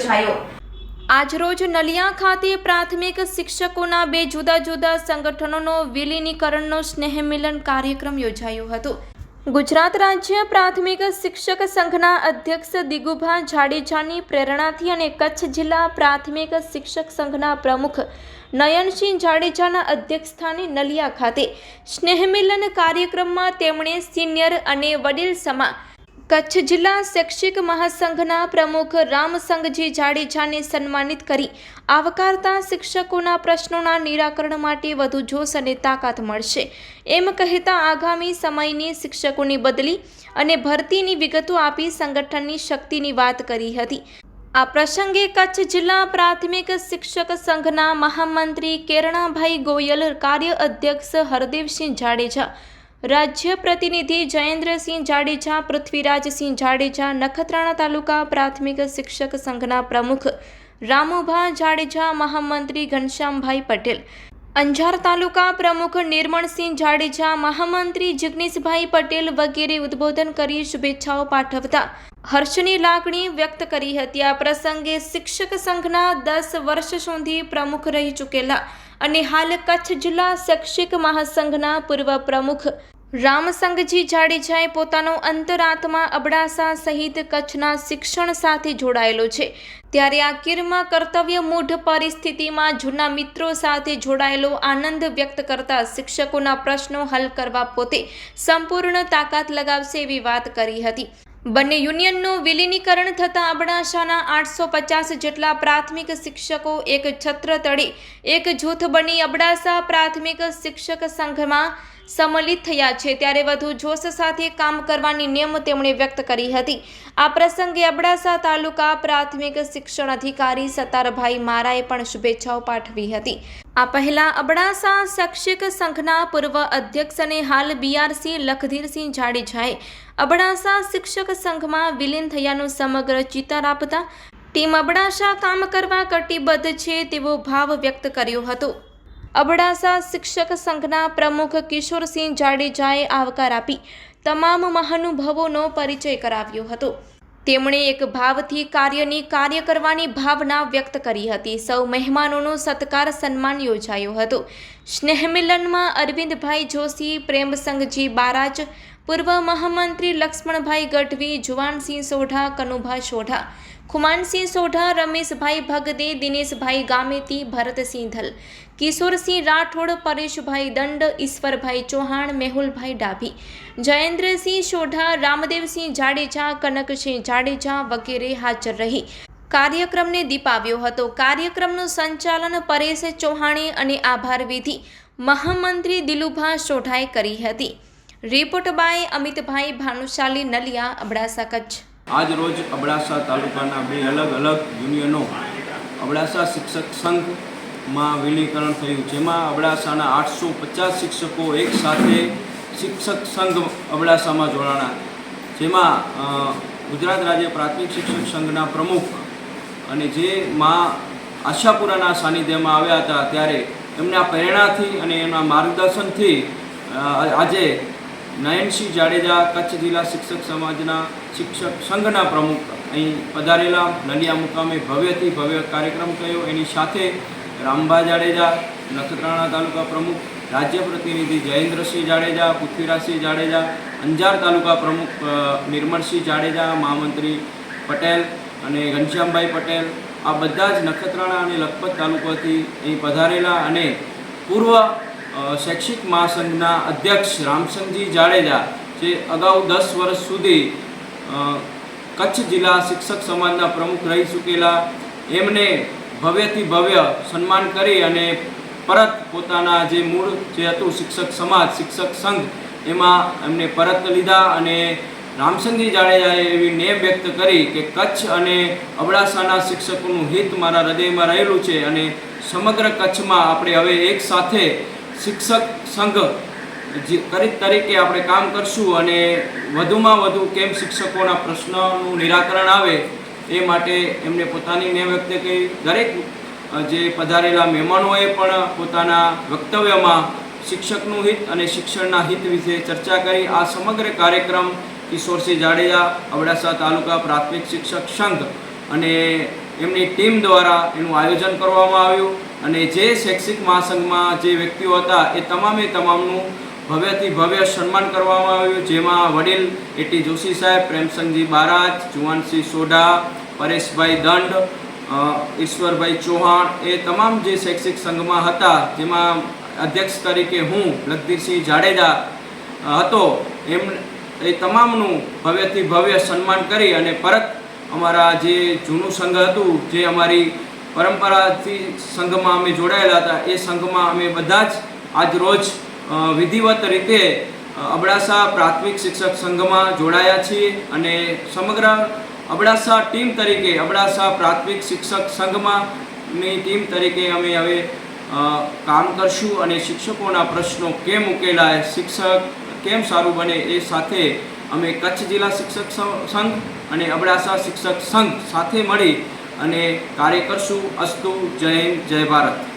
યોજાયો. આજરોજ નલિયા ખાતે પ્રાથમિક શિક્ષકોના બે જુદા જુદા સંગઠનોનો વિલીનીકરણનો સ્નેહ મિલન કાર્યક્રમ યોજાયો હતો. ગુજરાત રાજ્ય પ્રાથમિક શિક્ષક સંઘના અધ્યક્ષ દિગુભા જાડેજાની પ્રેરણાથી અને કચ્છ જિલ્લા પ્રાથમિક શિક્ષક સંઘના પ્રમુખ નયનસિંહ જાડેજાના અધ્યક્ષસ્થાને નલિયા ખાતે સ્નેહ મિલન કાર્યક્રમમાં તેમણે સિનિયર અને વડીલ સમા કચ્છ જિલ્લા શૈક્ષિક મહાસંઘના પ્રમુખ રામસંઘજી જાડેજાને સન્માનિત કરી આવકારતા શિક્ષકોના પ્રશ્નોના નિરાકરણ માટે વધુ જોશ અને તાકાત મળશે. એમ કહેતા આગામી સમયની શિક્ષકોની બદલી અને ભરતીની વિગતો આપી સંગઠનની શક્તિની વાત કરી હતી. આ પ્રસંગે કચ્છ જિલ્લા પ્રાથમિક શિક્ષક સંઘના મહામંત્રી કેરણાભાઈ ગોયલ, કાર્ય અધ્યક્ષ હરદેવસિંહ જાડેજા રાજ્ય પ્રતિનિધિ જયેન્દ્રસિંહ જાડેજા, પૃથ્વીરાજસિંહ જાડેજા, નખત્રાણા તાલુકા પ્રાથમિક શિક્ષક સંઘના પ્રમુખ રામુભા જાડેજા, મહામંત્રી ઘનશ્યામભાઈ પટેલ. અંજાર તાલુકા પ્રમુખ નિર્મળસિંહ જાડેજા, મહામંત્રી જિગ્નેશભાઈ પટેલ વગેરે ઉદ્બોધન કરી શુભેચ્છાઓ પાઠવતા હર્ષની લાગણી વ્યક્ત કરી હતી. આ પ્રસંગે શિક્ષક સંઘના દસ વર્ષ સુધી પ્રમુખ રહી ચૂકેલા અને હાલ કચ્છ જિલ્લા શૈક્ષિક મહાસંઘના પૂર્વ પ્રમુખ રામસંગજી જાડેજાએ પોતાનો અંતરાત્મા અબડાસા સહિત કચ્છના શિક્ષણ સાથે જોડાયેલો છે. ત્યારે આ કીરમાં કર્તવ્ય મૂઢ પરિસ્થિતિમાં જૂના મિત્રો સાથે જોડાયેલો આનંદ વ્યક્ત કરતા શિક્ષકોના પ્રશ્નો હલ કરવા પોતે સંપૂર્ણ તાકાત લગાવશે એવી વાત કરી હતી. બંને યુનિયનનું વિલીનીકરણ થતાં અબડાસાના આઠસો પચાસ જેટલા પ્રાથમિક શિક્ષકો એક છત્ર તળે, એક જૂથ બની અબડાસા પ્રાથમિક શિક્ષક સંઘમાં સંમલિત થયા છે. ત્યારે વધુ જોશ સાથે કામ કરવાની નેમ તેમણે વ્યક્ત કરી હતી. આ પ્રસંગે અબડાસા તાલુકા પ્રાથમિક શિક્ષણ અધિકારી સતારભાઈ મારાએ પણ શુભેચ્છાઓ પાઠવી હતી. આ પહેલા અબડાસા શૈક્ષિક સંઘના પૂર્વ અધ્યક્ષ અને હાલ બીઆરસી લખધીરસિંહ જાડેજાએ અબડાસા શિક્ષક સંઘમાં વિલીન થયાનું સમગ્ર ચિતાર આપતા ટીમ અબડાસા કામ કરવા કટિબદ્ધ છે તેવો ભાવ વ્યક્ત કર્યો હતો. અબડાસા શિક્ષક સંઘના પ્રમુખ કિશોરસિંહ જાડેજાએ આવકાર આપી તમામ મહાનુભાવોનો પરિચય કરાવ્યો હતો. તેમણે એક ભાવથી કાર્યની કાર્ય કરવાની ભાવના વ્યક્ત કરી હતી. સૌ મહેમાનોનો સત્કાર સન્માન યોજાયો હતો. સ્નેહમિલનમાં અરવિંદભાઈ જોશી, પ્રેમસંગજી બારાજ પૂર્વ મહામંત્રી લક્ષ્મણભાઈ ગઢવી, જુવાનસિંહ સોઢા કનુભા સોઢા, ખુમાનસિંહ સોઢા, રમેશભાઈ ભગદે, દિનેશભાઈ ગામેતી, ભરતસિંહ ધલ, કિશોરસિંહ રાઠોડ, પરેશભાઈ દંડ, ઈશ્વરભાઈ ચૌહાણ, મેહુલભાઈ ડાભી, જયેન્દ્રસિંહ સોઢા, રામદેવસિંહ જાડેજા, કનકસિંહ જાડેજા વગેરે હાજર રહી. કાર્યક્રમને દીપાવ્યો હતો. કાર્યક્રમનું સંચાલન પરેશ ચૌહાણે અને આભાર વિધિ મહામંત્રી દિલુભા સોઢાએ કરી હતી. Report by Amitbhai Bhanushali Naliya, Abdasa Kutch. આજ રોજ અબડાસા તાલુકાના બે અલગ અલગ યુનિયનો અબડાસા શિક્ષક સંઘમાં વિલીકરણ થયું, જેમાં અબડાસાના આઠસો પચાસ શિક્ષકો એક સાથે શિક્ષક સંઘ અબડાસામાં જોડાણા. જેમાં ગુજરાત રાજ્ય પ્રાથમિક શિક્ષક સંઘના પ્રમુખ અને જે મા આશાપુરાના સાનિધ્યમાં આવ્યા હતા ત્યારે એમના પ્રેરણાથી અને એમના માર્ગદર્શનથી આજે નયનસિંહ જાડેજા કચ્છ જિલ્લા શિક્ષક સમાજના શિક્ષક સંઘના પ્રમુખ. અહીં પધારેલા નલિયા મુકામે ભવ્યથી ભવ્ય કાર્યક્રમ થયો. એની સાથે રામભા જાડેજા, નખત્રાણા તાલુકા પ્રમુખ, રાજ્ય પ્રતિનિધિ જયેન્દ્રસિંહ જાડેજા, પૃથ્વીરાજસિંહ જાડેજા, અંજાર તાલુકા પ્રમુખ નિર્મળસિંહ જાડેજા, મહામંત્રી પટેલ અને ઘનશ્યામભાઈ પટેલ. આ બધા જ નખત્રાણા અને લખપત તાલુકાથી અહીં પધારેલા અને પૂર્વ શૈક્ષિક મહાસંઘના અધ્યક્ષ રામસંગજી જાડેજા જે અગાઉ દસ વર્ષ સુધી કચ્છ જિલ્લા શિક્ષક સમાજના પ્રમુખ રહી ચૂકેલા, એમને ભવ્યથી ભવ્ય સન્માન કરી અને પરત પોતાના જે મૂળ જે હતું શિક્ષક સમાજ, શિક્ષક સંઘ, એમાં એમને પરત લીધા અને રામસંગજી જાડેજાએ એવી નેમ વ્યક્ત કરી કે કચ્છ અને અબડાસાના શિક્ષકોનું હિત મારા હૃદયમાં રહેલું છે અને સમગ્ર કચ્છમાં આપણે હવે એક સાથે શિક્ષક સંઘ તરીકે આપણે કામ કરશું અને વધુમાં વધુ કેમ શિક્ષકોના પ્રશ્નોનું નિરાકરણ આવે એ માટે એમને પોતાની મેં વ્યક્ત કરી દરેક જે પધારેલા મહેમાનોએ પણ પોતાના વક્તવ્યમાં શિક્ષકનું હિત અને શિક્ષણના હિત વિશે ચર્ચા કરી. આ સમગ્ર કાર્યક્રમ કિશોરસિંહ જાડેજા અબડાસા તાલુકા પ્રાથમિક શિક્ષક સંઘ અને એમની ટીમ દ્વારા એનું આયોજન કરવામાં આવ્યું અને જે શૈક્ષિક મહાસંઘમાં જે વ્યક્તિઓ હતા એ તમામે તમામનું ભવ્યથી ભવ્ય સન્માન કરવામાં આવ્યું. જેમાં વડીલ એટી જોશી સાહેબ, પ્રેમસંગજી બારાજ જુવાનસિંહ સોઢા, પરેશભાઈ દંડ ઈશ્વરભાઈ ચૌહાણ એ તમામ જે શૈક્ષિક સંઘમાં હતા, જેમાં અધ્યક્ષ તરીકે હું, લખધીરસિંહ જાડેજા હતો, એમ એ તમામનું ભવ્યથી ભવ્ય સન્માન કરી અને પરત અમારા જે જૂનું સંઘ હતું, જે અમારી પરંપરાથી સંઘમાં અમે જોડાયેલા હતા, એ સંઘમાં અમે બધા જ આજ રોજ વિધિવત રીતે અબડાસા પ્રાથમિક શિક્ષક સંઘમાં જોડાયા છીએ અને સમગ્ર અબડાસા ટીમ તરીકે, અબડાસા પ્રાથમિક શિક્ષક સંઘમાં ની ટીમ તરીકે અમે હવે કામ કરશું અને શિક્ષકોના પ્રશ્નો કેમ ઉકેલાય, શિક્ષક કેમ સારું બને એ સાથે અમે કચ્છ જિલ્લા શિક્ષક સંઘ અને અબડાસા શિક્ષક સંઘ સાથે મળી અને કાર્ય કરશું અસ્તુ જય જય ભારત.